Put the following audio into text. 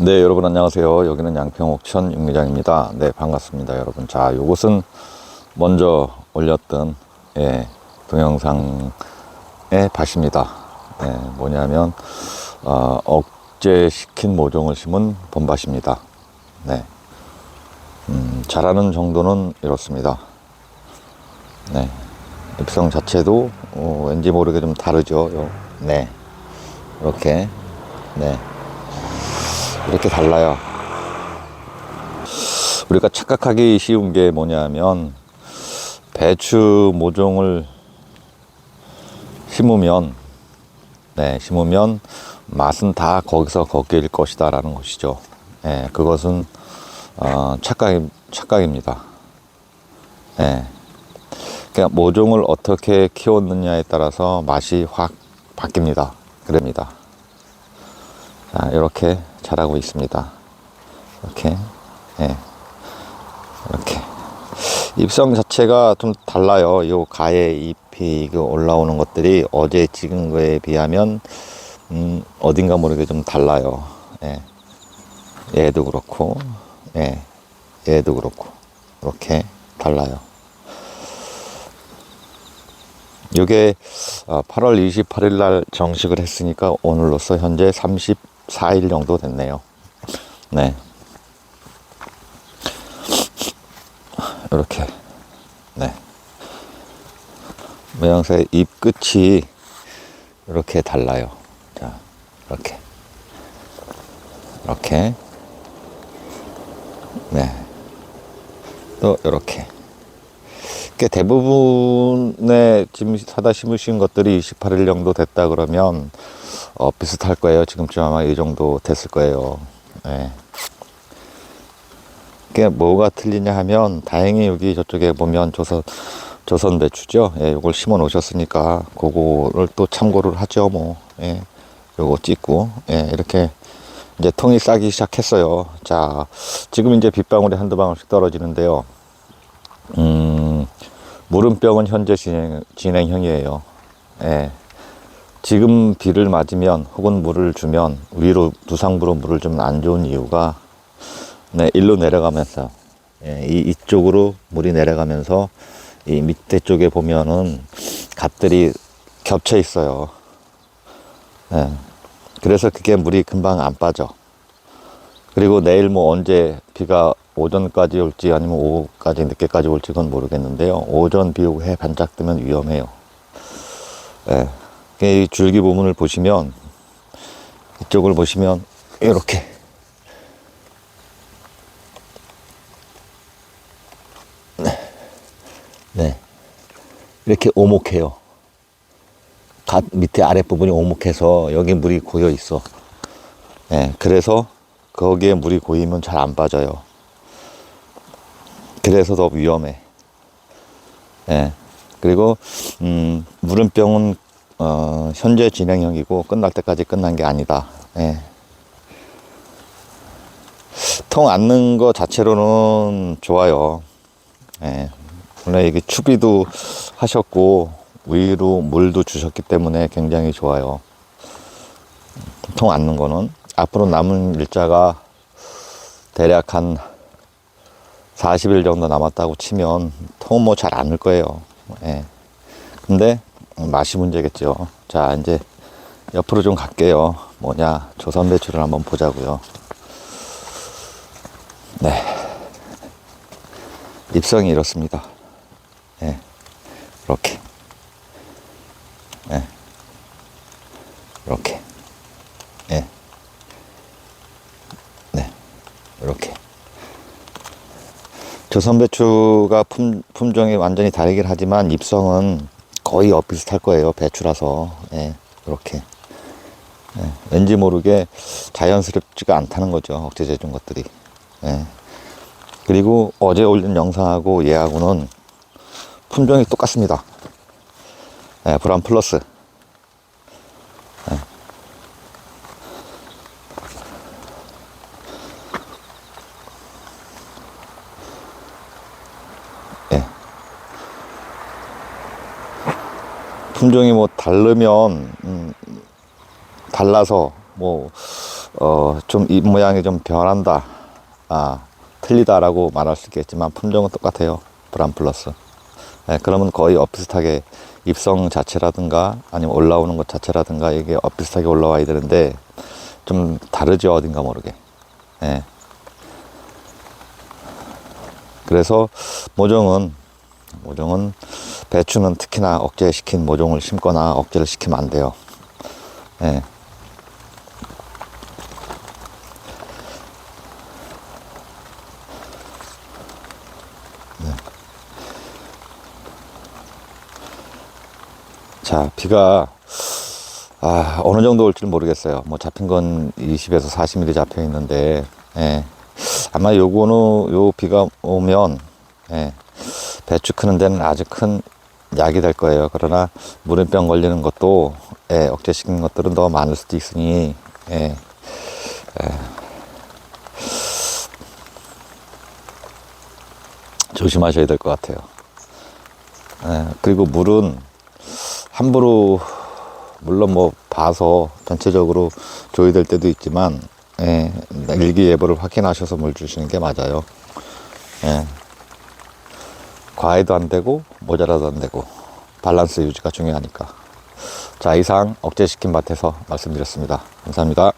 네, 여러분 안녕하세요. 여기는 양평 옥천 육리장입니다. 네, 반갑습니다, 여러분. 자, 요것은 먼저 올렸던 예, 동영상의 밭입니다. 예, 뭐냐면 어, 억제 시킨 모종을 심은 봄밭입니다. 네, 음, 자라는 정도는 이렇습니다. 네, 잎성 자체도 어, 왠지 모르게 좀 다르죠. 요, 네, 이렇게 네. 이렇게 달라요. 우리가 착각하기 쉬운 게 뭐냐면 배추 모종을 심으면 네, 심으면 맛은 다 거기서 거기일 것이다라는 것이죠. 네, 그것은 어, 착각 착각입니다. 네. 그러니까 모종을 어떻게 키웠느냐에 따라서 맛이 확 바뀝니다. 그럽니다. 자, 이렇게 자라고 있습니다. 이렇게, 예. 이렇게. 잎성 자체가 좀 달라요. 요 가에 잎이 그 올라오는 것들이 어제 찍은 거에 비하면, 음, 어딘가 모르게 좀 달라요. 예. 얘도 그렇고, 예. 얘도 그렇고, 이렇게 달라요. 요게 8월 28일 날 정식을 했으니까 오늘로써 현재 34일 정도 됐네요. 네. 이렇게. 네. 모양새의 잎 끝이 이렇게 달라요. 자, 이렇게. 이렇게. 네. 또 이렇게. 그 대부분의 짐 사다 심으신 것들이 28일 정도 됐다 그러면 어, 비슷할 거예요. 지금쯤 아마 이 정도 됐을 거예요. 네. 그게 뭐가 틀리냐 하면 다행히 여기 저쪽에 보면 조선 조선 배추죠. 예, 요걸 심어 놓으셨으니까 그거를 또 참고를 하죠. 뭐. 예. 요거 찍고 예, 이렇게 이제 통이 싸기 시작했어요. 자, 지금 이제 빗방울이 한두 방울씩 떨어지는데요. 음, 물음병은 현재 진행, 진행형이에요. 예. 지금 비를 맞으면 혹은 물을 주면 위로 두상부로 물을 주면 안 좋은 이유가 네, 일로 내려가면서 예, 이 이쪽으로 물이 내려가면서 이 밑에 쪽에 보면은 갓들이 겹쳐 있어요. 예. 그래서 그게 물이 금방 안 빠져. 그리고 내일 뭐 언제 비가 오전까지 올지 아니면 오후까지 늦게까지 올지 그건 모르겠는데요. 오전 비 오고 해 반짝 뜨면 위험해요. 예. 이 줄기 부분을 보시면 이쪽을 보시면 이렇게 네. 이렇게 오목해요. 갓 밑에 아랫부분이 오목해서 여기 물이 고여 있어. 예. 그래서 거기에 물이 고이면 잘 안 빠져요. 그래서 더 위험해. 예. 그리고, 음, 물음병은, 어, 현재 진행형이고, 끝날 때까지 끝난 게 아니다. 예. 통 앉는 거 자체로는 좋아요. 예. 원래 이게 추비도 하셨고, 위로 물도 주셨기 때문에 굉장히 좋아요. 통 앉는 거는. 앞으로 남은 일자가 대략 한 40일 정도 남았다고 치면 통 뭐 잘안을 거예요. 예. 근데 맛이 문제겠죠. 자, 이제 옆으로 좀 갈게요. 뭐냐, 조선 배추를 한번 보자고요. 네. 입성이 이렇습니다. 예. 이렇게. 예. 이렇게. 예. 네. 이렇게. 조선 배추가 품, 품종이 완전히 다르긴 하지만 입성은 거의 엇비슷할 거예요. 배추라서. 예. 이렇게. 예. 왠지 모르게 자연스럽지가 않다는 거죠. 억제제 준 것들이. 예. 그리고 어제 올린 영상하고 얘하고는 품종이 똑같습니다. 예, 브라운 플러스. 품종이 뭐 다르면 음, 달라서 뭐 어, 좀잎 모양이 좀 변한다. 아, 틀리다라고 말할 수 있겠지만 품종은 똑같아요. 브람 플러스. 예, 그러면 거의 엇비슷하게 입성 자체라든가 아니면 올라오는 것 자체라든가 이게 엇비슷하게 올라와야 되는데 좀 다르죠. 어딘가 모르게. 예. 그래서 모종은 모종은 배추는 특히나 억제시킨 모종을 심거나 억제를 시키면 안 돼요. 예. 자, 비가 아, 어느 정도 올지 모르겠어요. 뭐 잡힌 건 20에서 40mm 잡혀 있는데, 예. 아마 요거는 요 비가 오면 예. 배추 크는 데는 아주 큰 약이 될 거예요. 그러나 물음병 걸리는 것도 예, 억제시키는 것들은 더 많을 수도 있으니 예. 예. 조심하셔야 될 것 같아요. 예, 그리고 물은 함부로 물론 뭐 봐서 전체적으로 줘야 될 때도 있지만 예, 일기예보를 확인하셔서 물 주시는 게 맞아요. 예. 과해도 안 되고 모자라도 안 되고 밸런스 유지가 중요하니까. 자 이상 억제시킨 밭에서 말씀드렸습니다. 감사합니다.